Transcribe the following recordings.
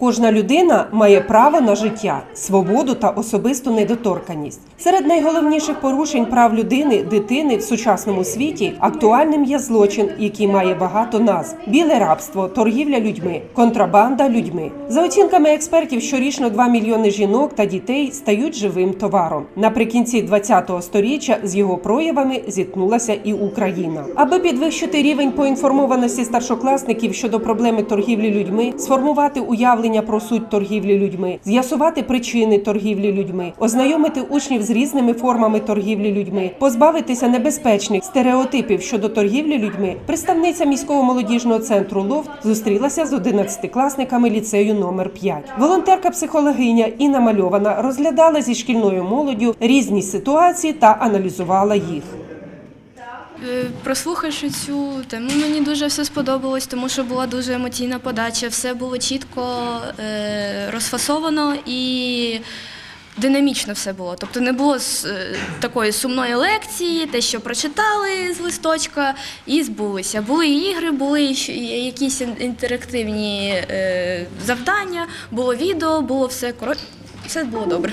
Кожна людина має право на життя, свободу та особисту недоторканість. Серед найголовніших порушень прав людини, дитини в сучасному світі актуальним є злочин, який має багато назв: біле рабство, торгівля людьми, контрабанда людьми. За оцінками експертів, щорічно 2 мільйони жінок та дітей стають живим товаром. Наприкінці 20-го сторіччя з його проявами зіткнулася і Україна. Аби підвищити рівень поінформованості старшокласників щодо проблеми торгівлі людьми, сформувати уявлення про суть торгівлі людьми, з'ясувати причини торгівлі людьми, ознайомити учнів з різними формами торгівлі людьми, позбавитися небезпечних стереотипів щодо торгівлі людьми. Представниця міського молодіжного центру Лофт зустрілася з 11-класниками ліцею номер 5. Волонтерка психологиня Інна Мальована розглядала зі шкільною молоддю різні ситуації та аналізувала їх. Е, Прослухавши цю тему, мені дуже все сподобалось, тому що була дуже емоційна подача, все було чітко е, розфасовано і динамічно все було. Тобто не було е, такої сумної лекції, те, що прочитали з листочка, і збулися. Були і ігри, були і якісь інтерактивні завдання, було відео, було все коротше. Все було добре.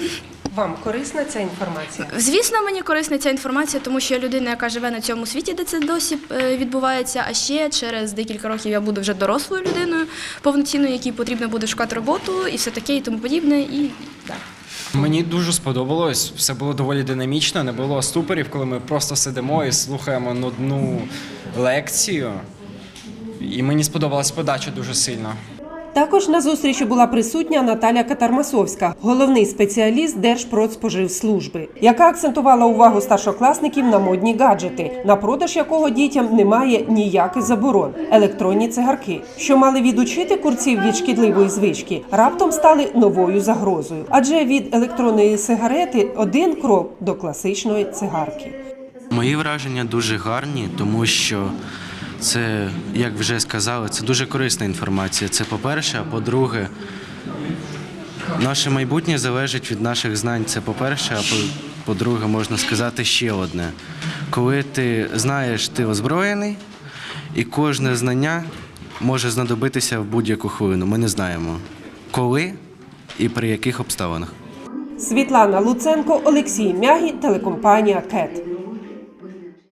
Вам корисна ця інформація? Звісно, мені корисна ця інформація, тому що я людина, яка живе на цьому світі, де це досі е, відбувається. А ще через декілька років я буду вже дорослою людиною, повноцінною, якій потрібно буде шукати роботу і все таке, і тому подібне. І так. Мені дуже сподобалось. Все було доволі динамічно, не було ступорів, коли ми просто сидимо і слухаємо нудну лекцію. І мені сподобалась подача дуже сильно. Також на зустрічі була присутня Наталя Катармасовська, головний спеціаліст Держпродспоживслужби, яка акцентувала увагу старшокласників на модні гаджети, на продаж якого дітям немає ніяких заборон. Електронні цигарки, що мали відучити курців від шкідливої звички, раптом стали новою загрозою, адже від електронної сигарети один крок до класичної цигарки. Мої враження дуже гарні, тому що це, як вже сказали, це дуже корисна інформація. Це по-перше, а по-друге, наше майбутнє залежить від наших знань. Це по-перше, а по- по-друге, можна сказати ще одне. Коли ти знаєш, ти озброєний, і кожне знання може знадобитися в будь-яку хвилину. Ми не знаємо, коли і при яких обставинах. Світлана Луценко, Олексій Мягі, телекомпанія КЕТ.